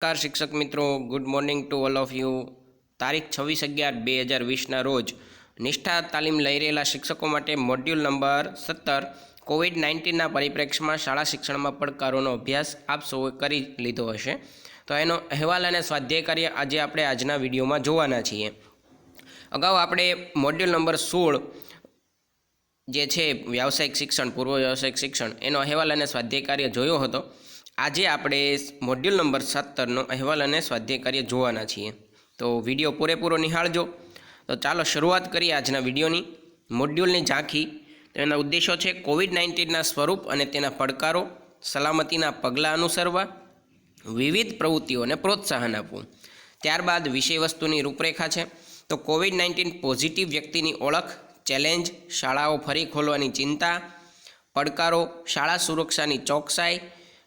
નમસ્કાર શિક્ષક મિત્રો good morning to all of you તારીખ છવ્વીસ અગિયાર બે હજાર વીસના રોજ નિષ્ઠા તાલીમ લઈ રહેલા શિક્ષકો માટે મોડ્યુલ નંબર સત્તર કોવિડ નાઇન્ટીનના પરિપ્રેક્ષમાં શાળા શિક્ષણમાં પડકારોનો અભ્યાસ આપ સૌએ કરી લીધો હશે. તો એનો અહેવાલ અને સ્વાધ્યાય કાર્ય આજે આપણે આજના વિડીયોમાં જોવાના છીએ. અગાઉ આપણે મોડ્યુલ નંબર સોળ જે છે વ્યાવસાયિક શિક્ષણ, પૂર્વ વ્યાવસાયિક શિક્ષણ, એનો અહેવાલ અને સ્વાધ્યાય કાર્ય જોયો હતો. આજે આપણે મોડ્યુલ નંબર સત્તરનો અહેવાલ અને સ્વાધ્યાય કાર્ય જોવાના છીએ. તો વીડિયો પૂરેપૂરો નિહાળજો. તો ચાલો શરૂઆત કરીએ આજના વિડીયોની. મોડ્યુલની ઝાંખી. તેના ઉદ્દેશો છે કોવિડ નાઇન્ટીનના સ્વરૂપ અને તેના પડકારો, સલામતીના પગલાં અનુસરવા, વિવિધ પ્રવૃત્તિઓને પ્રોત્સાહન આપવું. ત્યારબાદ વિષય વસ્તુની રૂપરેખા છે. તો કોવિડ નાઇન્ટીન પોઝિટિવ વ્યક્તિની ઓળખ ચેલેન્જ શાળાઓ ફરી ખોલવાની ચિંતા, પડકારો, શાળા સુરક્ષાની ચોકસાઈ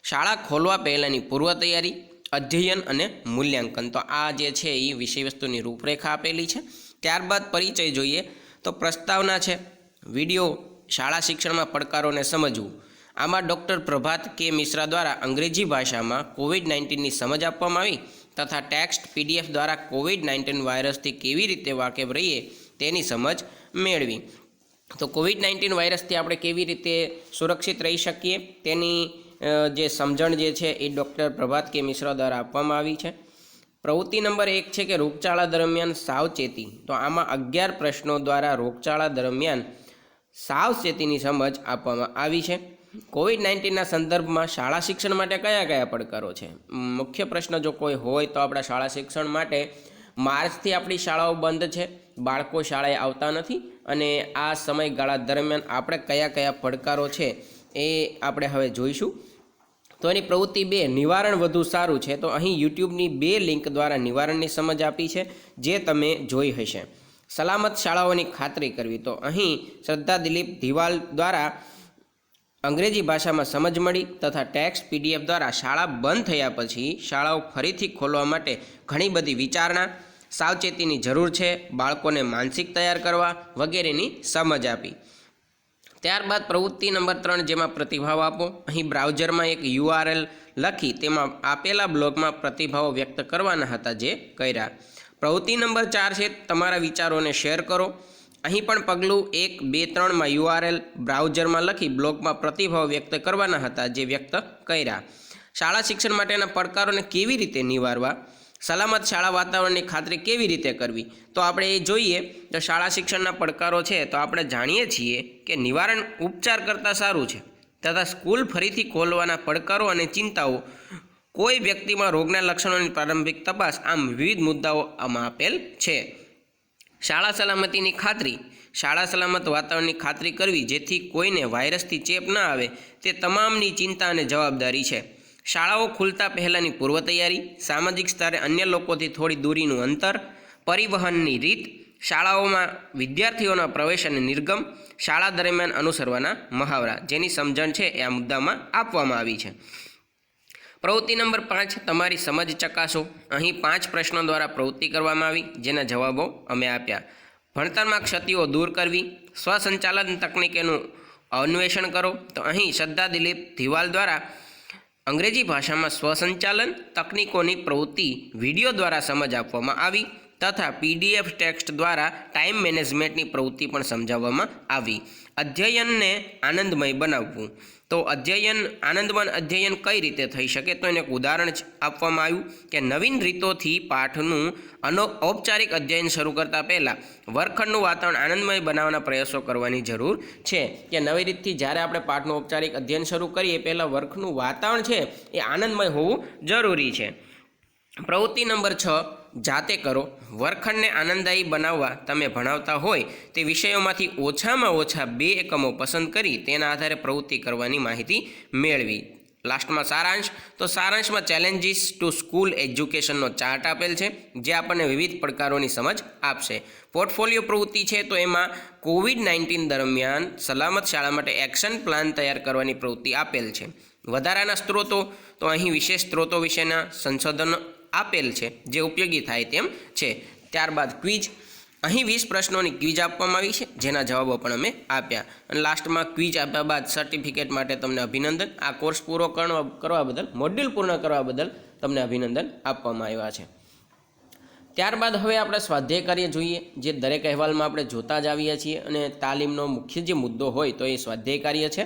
શાળા ખોલવા પહેલાંની પૂર્વ તૈયારી, અધ્યયન અને મૂલ્યાંકન. તો આ જે છે એ વિષય વસ્તુની રૂપરેખા આપેલી છે. ત્યારબાદ પરિચય જોઈએ તો પ્રસ્તાવના છે, વીડિયો શાળા શિક્ષણમાં પડકારોને સમજવું. આમાં ડૉક્ટર પ્રભાત કે મિશ્રા દ્વારા અંગ્રેજી ભાષામાં કોવિડ નાઇન્ટીનની સમજ આપવામાં આવી તથા ટેક્સ્ટ, પીડીએફ દ્વારા કોવિડ નાઇન્ટીન વાયરસથી કેવી રીતે વાકેફ રહીએ તેની સમજ મેળવી. તો કોવિડ નાઇન્ટીન વાયરસથી આપણે કેવી રીતે સુરક્ષિત રહી શકીએ તેની જે સમજણ જે છે એ ડૉક્ટર પ્રભાત કે મિશ્રા દ્વારા આપવામાં આવી છે. પ્રવૃત્તિ નંબર એક છે કે રોગચાળા દરમિયાન સાવચેતી. તો આમાં અગિયાર પ્રશ્નો દ્વારા રોગચાળા દરમિયાન સાવચેતીની સમજ આપવામાં આવી છે. કોવિડ નાઇન્ટીનના સંદર્ભમાં શાળા શિક્ષણ માટે કયા કયા પડકારો છે? મુખ્ય પ્રશ્ન જો કોઈ હોય તો આપણા શાળા શિક્ષણ માટે માર્ચથી આપણી શાળાઓ બંધ છે. બાળકો શાળાએ આવતા નથી અને આ સમયગાળા દરમિયાન આપણે કયા કયા પડકારો છે એ આપણે હવે જોઈશું. તો એની પ્રવૃત્તિ બે, નિવારણ વધુ સારું છે. તો અહીં યુટ્યુબની બે લિંક દ્વારા નિવારણની સમજ આપી છે, જે તમે જોઈ હશે. સલામત શાળાઓની ખાતરી કરવી. તો અહીં શ્રદ્ધા દિલીપ દિવાલ દ્વારા અંગ્રેજી ભાષામાં સમજ મળી તથા ટેક્સ પીડીએફ દ્વારા શાળા બંધ થયા પછી શાળાઓ ફરીથી ખોલવા માટે ઘણી બધી વિચારણા, સાવચેતીની જરૂર છે, બાળકોને માનસિક તૈયાર કરવા વગેરેની સમજ આપી. ત્યારબાદ પ્રવૃત્તિ નંબર ત્રણ જેમાં પ્રતિભાવ આપો. અહીં બ્રાઉઝરમાં એક યુઆરએલ લખી તેમાં આપેલા બ્લોગમાં પ્રતિભાવો વ્યક્ત કરવાના હતા જે કર્યા. પ્રવૃત્તિ નંબર ચાર છે, તમારા વિચારોને શેર કરો. અહીં પણ પગલું એક, બે, ત્રણમાં યુઆરએલ બ્રાઉઝરમાં લખી બ્લોગમાં પ્રતિભાવ વ્યક્ત કરવાના હતા જે વ્યક્ત કર્યા. શાળા શિક્ષણ માટેના પડકારોને કેવી રીતે નિવારવા? સલામત શાળા વાતાવરણની ખાતરી કેવી રીતે કરવી? તો આપણે એ જોઈએ તો શાળા શિક્ષણના પડકારો છે, તો આપણે જાણીએ છીએ કે નિવારણ ઉપચાર કરતાં સારું છે, તથા સ્કૂલ ફરીથી ખોલવાના પડકારો અને ચિંતાઓ કોઈ વ્યક્તિમાં રોગના લક્ષણોની પ્રારંભિક તપાસ આમ વિવિધ મુદ્દાઓ આમાં આપેલ છે. શાળા સલામતીની ખાતરી, શાળા સલામત વાતાવરણની ખાતરી કરવી જેથી કોઈને વાયરસથી ચેપ ન આવે, તે તમામની ચિંતા અને જવાબદારી છે. શાળાઓ ખુલતા પહેલાંની પૂર્વ તૈયારી સામાજિક સ્તરે અન્ય લોકોથી થોડી દૂરીનું અંતર, પરિવહનની રીત, શાળાઓમાં વિદ્યાર્થીઓના પ્રવેશ અને નિર્ગમ, શાળા દરમિયાન અનુસરવાના મહાવરા. જેની સમજણ છે એ આ મુદ્દામાં આપવામાં આવી છે. પ્રવૃત્તિ નંબર પાંચ, તમારી સમજ ચકાસો. અહીં પાંચ પ્રશ્નો દ્વારા પ્રવૃત્તિ કરવામાં આવી, જેના જવાબો અમે આપ્યા. ભણતરમાં ક્ષતિઓ દૂર કરવી સ્વસંચાલન તકનીકીનું અન્વેષણ કરો. તો અહીં શ્રદ્ધા દિલીપ ધીવાલ દ્વારા અંગ્રેજી ભાષામાં સ્વસંચાલન તકનીકોની પ્રવૃત્તિ વીડિયો દ્વારા સમજ આપવામાં આવી. તથા પીડીએફ ટેક્સ્ટ દ્વારા ટાઈમ મેનેજમેન્ટની પ્રવૃત્તિ પણ સમજાવવામાં આવી. અધ્યયનને આનંદમય બનાવવું. તો અધ્યયન, આનંદમય અધ્યયન કઈ રીતે થઈ શકે? તો એને એક ઉદાહરણ આપવામાં આવ્યું કે નવીન રીતોથી પાઠનું અનો, ઔપચારિક અધ્યયન શરૂ કરતાં પહેલાં વર્ગખંડનું વાતાવરણ આનંદમય બનાવવાના પ્રયાસો કરવાની જરૂર છે કે નવી રીતથી જ્યારે આપણે પાઠનું ઔપચારિક અધ્યયન શરૂ કરીએ, પહેલાં વર્ગનું વાતાવરણ છે એ આનંદમય હોવું જરૂરી છે. પ્રવૃત્તિ નંબર છ જાતે કરો. વર્ગખંડને આનંદદાયી બનાવવા તમે ભણાવતા હોય તે વિષયોમાંથી ઓછામાં ઓછા બે એકમો પસંદ કરી તેના આધારે પ્રવૃત્તિ કરવાની માહિતી મેળવી. લાસ્ટમાં સારાંશ. તો સારાંશમાં ચેલેન્જીસ ટુ સ્કૂલ એજ્યુકેશનનો ચાર્ટ આપેલ છે, જે આપણને વિવિધ પડકારોની સમજ આપશે. પોર્ટફોલિયો પ્રવૃત્તિ છે, તો એમાં કોવિડ નાઇન્ટીન દરમિયાન સલામત શાળા માટે એક્શન પ્લાન તૈયાર કરવાની પ્રવૃત્તિ આપેલ છે. વધારાના સ્ત્રોતો. તો અહીં વિશેષ સ્ત્રોતો વિશેના સંશોધનો આપેલ છે, જે ઉપયોગી થાય તેમ છે. ત્યારબાદ ક્વિઝ અહીં વીસ પ્રશ્નોની ક્વિઝ આપવામાં આવી છે, જેના જવાબો પણ અમે આપ્યા. અને લાસ્ટમાં ક્વિઝ આપ્યા બાદ સર્ટિફિકેટ માટે તમને અભિનંદન. આ કોર્સ પૂરો કરવા બદલ મોડ્યુલ પૂર્ણ કરવા બદલ તમને અભિનંદન આપવામાં આવ્યા છે. ત્યારબાદ હવે આપણે સ્વાધ્યાય કાર્ય જોઈએ, જે દરેક અહેવાલમાં આપણે જોતા જ આવીએ છીએ. અને તાલીમનો મુખ્ય જે મુદ્દો હોય તો એ સ્વાધ્યાય કાર્ય છે,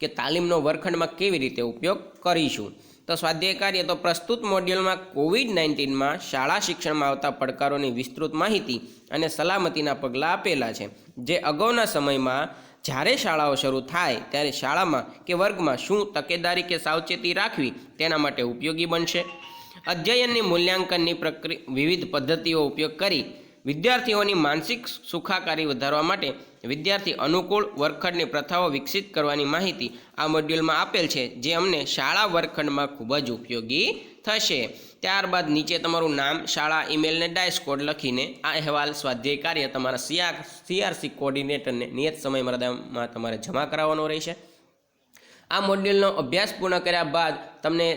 કે તાલીમનો વર્ગખંડમાં કેવી રીતે ઉપયોગ કરીશું. તો સ્વાધ્યાય કાર્ય તો પ્રસ્તુત મોડ્યુલમાં કોવિડ નાઇન્ટીનમાં શાળા શિક્ષણમાં આવતા પડકારોની વિસ્તૃત માહિતી અને સલામતીના પગલાં આપેલા છે. જે અગાઉના સમયમાં જ્યારે શાળાઓ શરૂ થાય ત્યારે શાળામાં કે વર્ગમાં શું તકેદારી કે સાવચેતી રાખવી તેના માટે ઉપયોગી બનશે? અધ્યયનની મૂલ્યાંકનની પ્રક્રિ, વિવિધ પદ્ધતિઓ ઉપયોગ કરી વિદ્યાર્થીઓની માનસિક સુખાકારી વધારવા માટે વિદ્યાર્થી અનુકૂળ વર્ગખંડની પ્રથાઓ વિકસિત કરવાની માહિતી આ મોડ્યુલમાં આપેલ છે, જે અમને શાળા વર્ગખંડમાં ખૂબ જ ઉપયોગી થશે. ત્યારબાદ નીચે તમારું નામ, શાળા ઈમેલ ને ડાયસ કોડ લખીને આ અહેવાલ સ્વાધ્યાય કાર્ય તમારા સીઆર, સીઆરસી કોર્ડિનેટરને નિયત સમય મર્યાદામાં તમારે જમા કરાવવાનો રહેશે. આ મોડ્યુલનો અભ્યાસ પૂર્ણ કર્યા બાદ તમને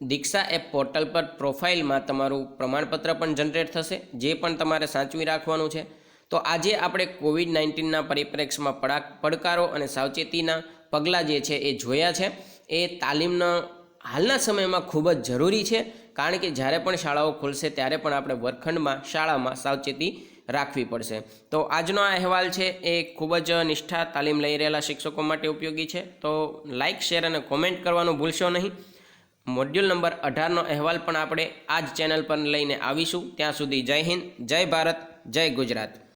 દીક્ષા એપ પોર્ટલ પર પ્રોફાઇલમાં તમારું પ્રમાણપત્ર પણ જનરેટ થશે, જે પણ તમારે સાચવી રાખવાનું છે. તો આજે આપણે કોવિડ નાઇન્ટીનના પરિપ્રેક્ષમાં પડા, પડકારો અને સાવચેતીના પગલાં જે છે એ જોયા છે. એ તાલીમના હાલના સમયમાં ખૂબ જ જરૂરી છે, કારણ કે જ્યારે પણ શાળાઓ ખુલશે ત્યારે પણ આપણે વર્ગખંડમાં, શાળામાં સાવચેતી રાખવી પડશે. તો આજનો આ અહેવાલ છે એ ખૂબ જ નિષ્ઠા તાલીમ લઈ રહેલા શિક્ષકો માટે ઉપયોગી છે. તો લાઇક, શેર અને કોમેન્ટ કરવાનું ભૂલશો નહીં. મોડ્યુલ નંબર અઢારનો અહેવાલ પણ આપણે આ જ ચેનલ પર લઈને આવીશું. ત્યાં સુધી જય હિન્દ, જય ભારત, જય ગુજરાત.